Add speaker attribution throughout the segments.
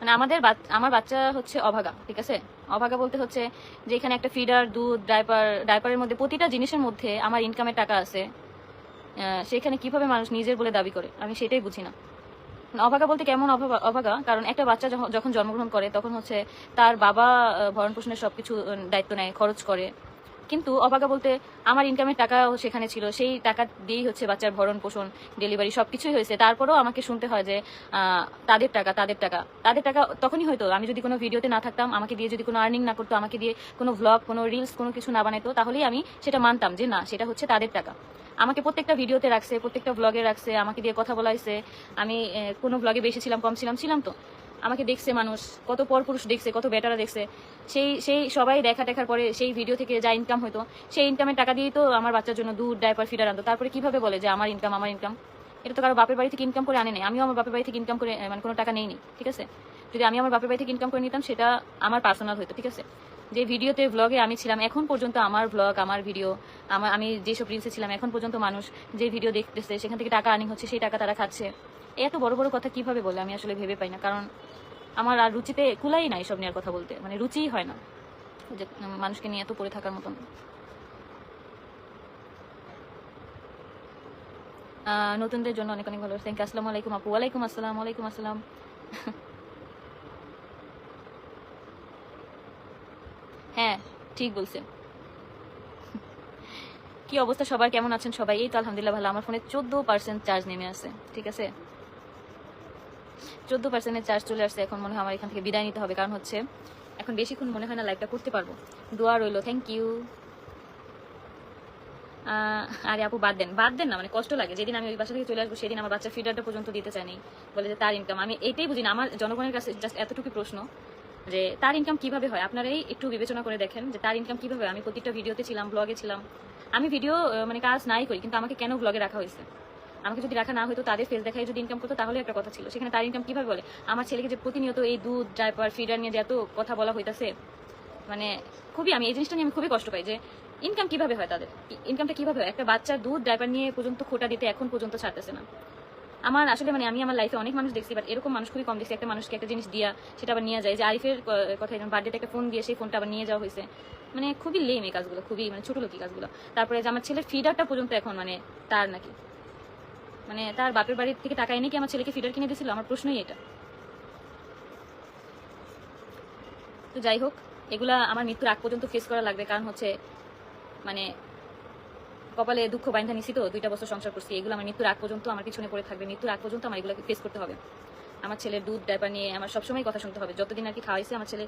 Speaker 1: মানে আমাদের আমার বাচ্চা হচ্ছে অভাগা, ঠিক আছে? অভাগা বলতে হচ্ছে যে এখানে একটা ফিডার দুধ ডাইপার ডাইপারের মধ্যে প্রতিটা জিনিসের মধ্যে আমার ইনকামের টাকা আছে। সেখানে কীভাবে মানুষ নিজের বলে দাবি করে? আমি সেটাই বুঝি না। মানে অভাগা বলতে কেমন অভাগা- কারণ একটা বাচ্চা যখন- জন্মগ্রহণ করে, তখন হচ্ছে তার বাবা ভরণ পোষণের সবকিছু দায়িত্ব নেয়, খরচ করে। কিন্তু অভাগা বলতে আমার ইনকামের টাকাও সেখানে ছিল। সেই টাকা দিয়েই হচ্ছে বাচ্চার ভরণ পোষণ ডেলিভারি সবকিছুই হয়েছে। তারপরেও আমাকে শুনতে হয় যে তাদের টাকা তাদের টাকা তাদের টাকা তখনই হয়তো আমি যদি কোনো ভিডিওতে না থাকতাম, আমাকে দিয়ে যদি কোনো আর্নিং না করতো, আমাকে দিয়ে কোনো ভ্লগ কোনো রিলস কোনো কিছু না বানাইতো, তাহলেই আমি সেটা মানতাম যে না, সেটা হচ্ছে তাদের টাকা। আমাকে প্রত্যেকটা ভিডিওতে রাখছে, প্রত্যেকটা ব্লগে রাখছে, আমাকে দিয়ে কথা বলা হয়েছে আমি কোনো ব্লগে বেশি ছিলাম, কম ছিলাম ছিলাম তো। আমাকে দেখছে মানুষ, কত পরপুরুষ দেখছে, কত বেটারা দেখছে। সেই সেই সবাই দেখা দেখার পরে সেই ভিডিও থেকে যা ইনকাম হতো সেই ইনকামের টাকা দিয়েই তো আমার বাচ্চার জন্য দুধ ডাইপার ফিডার আনতো। তারপরে কীভাবে বলে যে আমার ইনকাম আমার ইনকাম এটা তো কারও বাপের বাড়ি থেকে ইনকাম করে আনে নেই। আমিও আমার বাপের বাড়ি থেকে ইনকাম করে মানে কোনো টাকা নেইনি ঠিক আছে? যদি আমি আমার বাপের বাড়ি থেকে ইনকাম করে নিতাম, সেটা আমার পার্সোনাল হতো ঠিক আছে? যে ভিডিওতে ব্লগে আমি ছিলাম, এখন পর্যন্ত আমার ব্লগ আমার ভিডিও আমার, আমি যেসব রিলসে ছিলাম, এখন পর্যন্ত মানুষ যে ভিডিও দেখতেছে, সেখান থেকে টাকা আর্নিং হচ্ছে, সেই টাকা তারা খাচ্ছে। এত বড় বড় কথা কীভাবে বলে? আমি আসলে ভেবে পাই না। কারণ আমার আর রুচিতে কুলাই নাই সব নিয়ে কথা বলতে। মানে রুচিই হয় না যে মানুষকে নিয়ে এত পড়ে থাকার মতন। নতুনদের জন্য অনেক অনেক ভালো। থ্যাংক ইউ আসসালামু আলাইকুম আপু। ওয়ালাইকুম আসসালাম ওয়ালাইকুম আসসালাম। হ্যাঁ ঠিক বলছেন। কি অবস্থা? সবার কেমন আছেন? সবাই এই তো আলহামদুলিল্লাহ ভালো। আমার ফোনে চোদ্দ পার্সেন্ট চার্জ নেমে আছে, ঠিক আছে? চোদ্দ পার্সেন্টের চার্জ চলে আসছে। এখন মনে হয় আমার এখান থেকে বিদায় নিতে হবে। কারণ হচ্ছে, এখন বেশিক্ষণ মনে হয় না লাইভটা করতে পারব। দোয়া রইল থ্যাংক ইউ আরে আপু, বাদ দেন। বাদ দেন না মানে কষ্ট লাগে। যেদিন আমি ওই বাসা থেকে চলে আসব, সেদিন আমার বাচ্চা ফিডারটা পর্যন্ত দিতে চাইনি বলে যে তার ইনকাম আমি এটাই বুঝি না। আমার জনগণের কাছে জাস্ট এতটুকু প্রশ্ন যে তার ইনকাম কীভাবে হয়? আপনারাই একটু বিবেচনা করে দেখেন যে তার ইনকাম কীভাবে আমি প্রতিটা ভিডিওতে ছিলাম ব্লগে ছিলাম। আমি ভিডিও মানে কাজ নাই করি, কিন্তু আমাকে কেন ব্লগে রাখা হয়েছে? আমাকে যদি রাখা না হয়তো তাদের ফেস দেখায় যদি ইনকাম করতো, তাহলে একটা কথা ছিল। সেখানে তার ইনকাম কীভাবে বলে? আমার ছেলেকে যে প্রতিনিয়ত এই দুধ ড্রাইভার ফিডার নিয়ে যে এত কথা বলা হইতাছে মানে খুবই আমি এই জিনিসটা নিয়ে আমি খুবই কষ্ট পাই যে ইনকাম কীভাবে হয় তাদের? ইনকামটা কীভাবে হয়? একটা বাচ্চার দুধ ড্রাইভার নিয়ে পর্যন্ত খোটা দিতে এখন পর্যন্ত ছাড়তেছে না। আমার আসলে মানে আমি আমার লাইফে অনেক মানুষ দেখছি বাট এরকম মানুষ খুবই কম দেখছি। একটা মানুষকে একটা জিনিস দিয়া সেটা আবার নিয়ে যায়। যে আরিফের কথা যেমন বার্থডেতে একটা ফোন দিয়ে সেই ফোনটা আবার নিয়ে যাওয়া হয়েছে। মানে খুবই লেম এই কাজগুলো, খুবই মানে ছোট লোকি কাজগুলো। তারপরে যে আমার ছেলের ফিডারটা পর্যন্ত এখন মানে তার নাকি। মানে তার বাপের বাড়ির থেকে টাকা এনে কি আমার ছেলেকে ফিডার কিনে দিয়েছিল? আমার প্রশ্নই এটা। তো যাই হোক, এগুলা আমার মৃত্যুর আগ পর্যন্ত ফেস করা লাগবে। কারণ হচ্ছে মানে কপালে দুঃখ বাইন্ধা নিছি তো, দুইটা বছর সংসার করছি, এগুলো আমার মৃত্যুর আগ পর্যন্ত আমার পিছনে পড়ে থাকবে, মৃত্যুর আগ পর্যন্ত আমার এগুলোকে ফেস করতে হবে। আমার ছেলের দুধ, ডাইপার নিয়ে আমার সবসময় কথা শুনতে হবে। যতদিন আর কি খাওয়াইছে, আমার ছেলে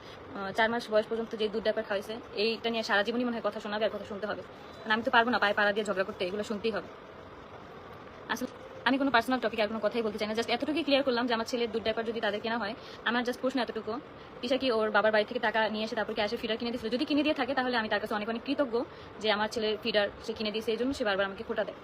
Speaker 1: চার মাস বয়স পর্যন্ত যে দুধ, ডাইপার খাওয়াইছে, এইটা নিয়ে সারা জীবনই মনে হয় কথা শোনাবে আর কথা শুনতে হবে। মানে আমি তো পারব না পায়ে পাড়া দিয়ে ঝগড়া করতে, এগুলো শুনতেই হবে। আসলে আমি কোনো পার্সোনাল টপিক আর কোনো কথাই বলতে চাই না। জাস্ট এতটুকু ক্লিয়ার করলাম যে আমার ছেলের দুধ ডাইপার যদি তাদের কেনা হয়, আমার জাস্ট প্রশ্ন এতটুকু। পিসা কি ওর বাবার বাড়ি থেকে টাকা নিয়ে এসে তারপর ক্যাশে ফিডার কিনে দিয়েছিল? যদি কিনে দিয়ে থাকে, তাহলে আমি তার কাছে অনেক অনেক কৃতজ্ঞ যে আমার ছেলের ফিডার সে কিনে দিয়েছে, এই জন্য সে বারবার আমাকে খোটা দেয়।